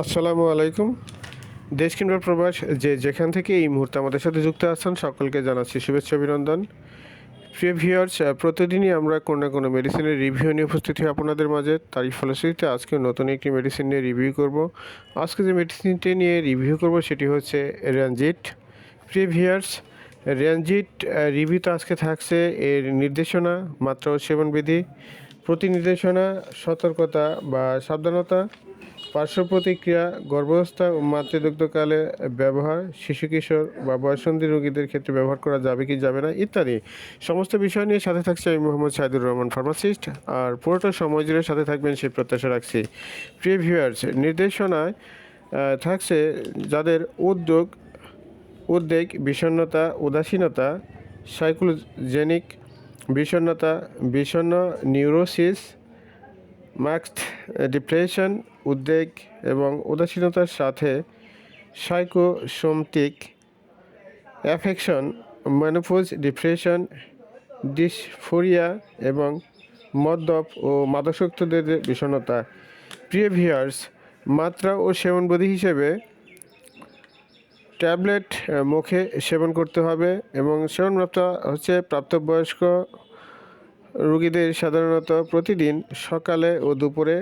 আসসালামু আলাইকুম। দেশ কিংবা প্রবাস, যে যেখান থেকে এই মুহূর্তে আমাদের সাথে যুক্ত আছেন, সকলকে জানাচ্ছি শুভেচ্ছা, অভিনন্দন। প্রিয় ভিউয়ার্স প্রতিদিনই আমরা কোনো না কোনো মেডিসিনের রিভিউ নিয়ে উপস্থিত হই আপনাদের মাঝে। তারই ফলশ্রুতিতে আজকে নতুন একটি মেডিসিন নিয়ে রিভিউ করব। আজকে যে মেডিসিনটি নিয়ে রিভিউ করব, সেটি হচ্ছে র্যানজিট প্রিয় ভিউয়ার্স র্যানজিট রিভিউতে আজকে থাকছে, এর নির্দেশনা মাত্রা ও সেবনবিধি। প্রতি নির্দেশনা সতর্কতা বা সাবধানতা পার্শ্ব প্রতিক্রিয়া, গর্ভাবস্থা ও মাতৃদুগ্ধকালে ব্যবহার, শিশু কিশোর বা বয়সন্ধি রোগীদের ক্ষেত্রে ব্যবহার করা যাবে কি যাবে না, ইত্যাদি। সমস্ত বিষয় নিয়ে সাথে থাকছে আমি মোহাম্মদ সাইদুর রহমান, ফার্মাসিস্ট। আর পুরোটা সময় জুড়ে সাথে থাকবেন সেই প্রত্যাশা রাখছি। প্রিয় ভিউয়ার্স, নির্দেশনায় থাকছে যাদের উদ্যোগ, উদ্বেগ, বিষণ্ণতা, উদাসীনতা, সাইকোলজেনিক বিষণ্ণতা, বিষণ্ণ নিউরোসিস মাস্কড ডিপ্রেশন, উদ্বেগ এবং উদাসীনতার সাথে psychosomatic affection menopause depression, dysphoria এবং মদ্যপ ও মাদকাসক্তদের বিষণ্ণতা। প্রিয় ভিউয়ার্স, মাত্রা ও সেবনবিধি হিসেবে ট্যাবলেট মুখে সেবন করতে হবে এবং সেবনপ্রাপ্ত হচ্ছে প্রাপ্তবয়স্ক রোগীদের সাধারণত প্রতিদিন সকালে ও দুপুরে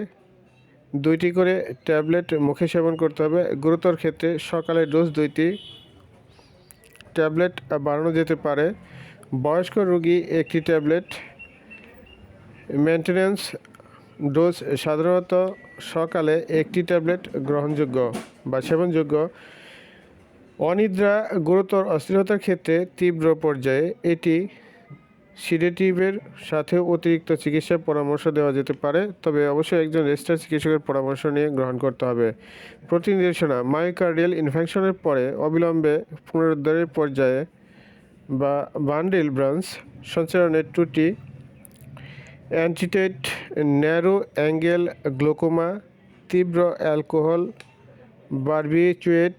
দুইটি করে ট্যাবলেট মুখে সেবন করতে হবে। গুরুতর ক্ষেত্রে সকালে ডোজ দুইটি ট্যাবলেট বাড়ানো যেতে পারে। বয়স্ক রোগী একটি ট্যাবলেট মেনটেন্যান্স ডোজ সাধারণত সকালে একটি ট্যাবলেট গ্রহণযোগ্য বা সেবনযোগ্য। অনিদ্রা, গুরুতর অস্থিরতার ক্ষেত্রে তীব্র পর্যায়ে এটি সিডেটিভের সাথে অতিরিক্ত চিকিৎসার পরামর্শ দেওয়া যেতে পারে, তবে অবশ্যই একজন রেজিস্টার চিকিৎসকের পরামর্শ নিয়ে গ্রহণ করতে হবে। প্রতিনির্দেশনা মায়োকার্ডিয়াল ইনফেকশনের পরে অবিলম্বে পুনরুদ্ধারের পর্যায়ে বা বান্ডেল ব্রাঞ্চ সঞ্চালনের ত্রুটি, অ্যান্টিটেট, ন্যারো অ্যাঙ্গেল, গ্লোকোমা, তীব্র অ্যালকোহল বারবিচুয়েট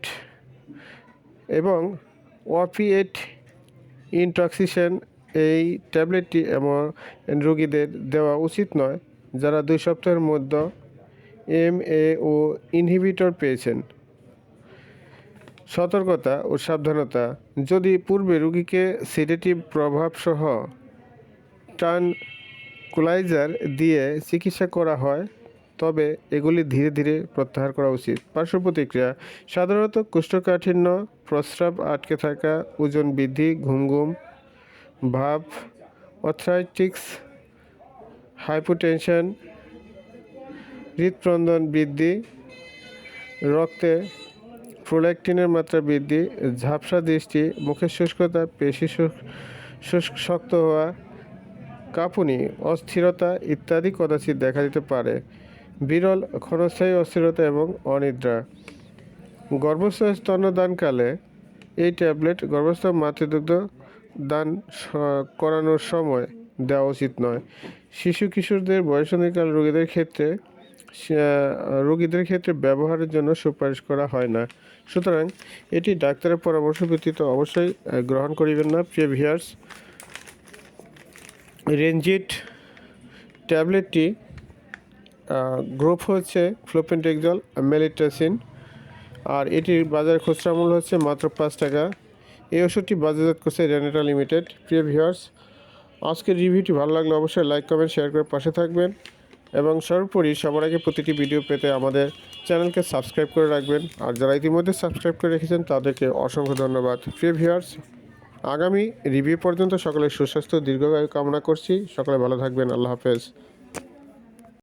এবং ওপিয়েট ইনটক্সিশন এই ট্যাবলেটটি এমন রোগীদের দেওয়া উচিত নয় যারা দুই সপ্তাহের মধ্যে এম এ ও ইনহিবিটর পেয়েছেন। সতর্কতা ও সাবধানতা। যদি পূর্বে রোগীকে সিডেটিভ প্রভাবসহ টান কুলাইজার দিয়ে চিকিৎসা করা হয়, তবে এগুলি ধীরে ধীরে প্রত্যাহার করা উচিত। পার্শ্ব প্রতিক্রিয়া। সাধারণত কোষ্ঠকাঠিন্য, প্রস্রাব আটকে থাকা, ওজন বৃদ্ধি, ঘুম ঘুম ভাব অথরাইটিক্স হাইপোটেনশন হৃদস্পন্দন বৃদ্ধি, রক্তে প্রোল্যাক্টিনের মাত্রা বৃদ্ধি, ঝাপসা দৃষ্টি, মুখের শুষ্কতা পেশি শক্ত হওয়া, কাঁপুনি, অস্থিরতা ইত্যাদি কদাচিৎ দেখা দিতে পারে। বিরল, ক্ষণস্থায়ী অস্থিরতা এবং অনিদ্রা। গর্ভস্থ স্তন্যদানকালে এই ট্যাবলেট গর্ভস্থ মাতৃদুগ্ধ দান করানোর সময় দেওয়া উচিত নয়। শিশু কিশোরদের বয়সন্ধিকাল রোগীদের ক্ষেত্রে রোগীদের ক্ষেত্রে ব্যবহারের জন্য সুপারিশ করা হয় না। সুতরাং এটি ডাক্তারের পরামর্শ ব্যতীত অবশ্যই গ্রহণ করিবেন না, প্রিয় ভিয়ার্স রেঞ্জিট ট্যাবলেটটি গ্রুপ হচ্ছে ফ্লোপেন্টেক্সল মেলিটাসিন আর এটির বাজার খুচরা মূল্য হচ্ছে মাত্র পাঁচ টাকা। এই ওষুধটি বাজারজাত করছে রেনেটা লিমিটেড। প্রিয় ভিউয়ার্স, আজকের রিভিউটি ভালো লাগলে অবশ্যই লাইক, কমেন্ট, শেয়ার করে পাশে থাকবেন এবং সর্বোপরি সবার আগে প্রতিটি ভিডিও পেতে আমাদের চ্যানেলকে সাবস্ক্রাইব করে রাখবেন। আর যারা ইতিমধ্যে সাবস্ক্রাইব করে রেখেছেন, তাদেরকে অসংখ্য ধন্যবাদ। প্রিয় ভিউয়ার্স, আগামী রিভিউ পর্যন্ত সকলের সুস্বাস্থ্য, দীর্ঘায়ু কামনা করছি। সকলে ভালো থাকবেন। আল্লাহ হাফেজ।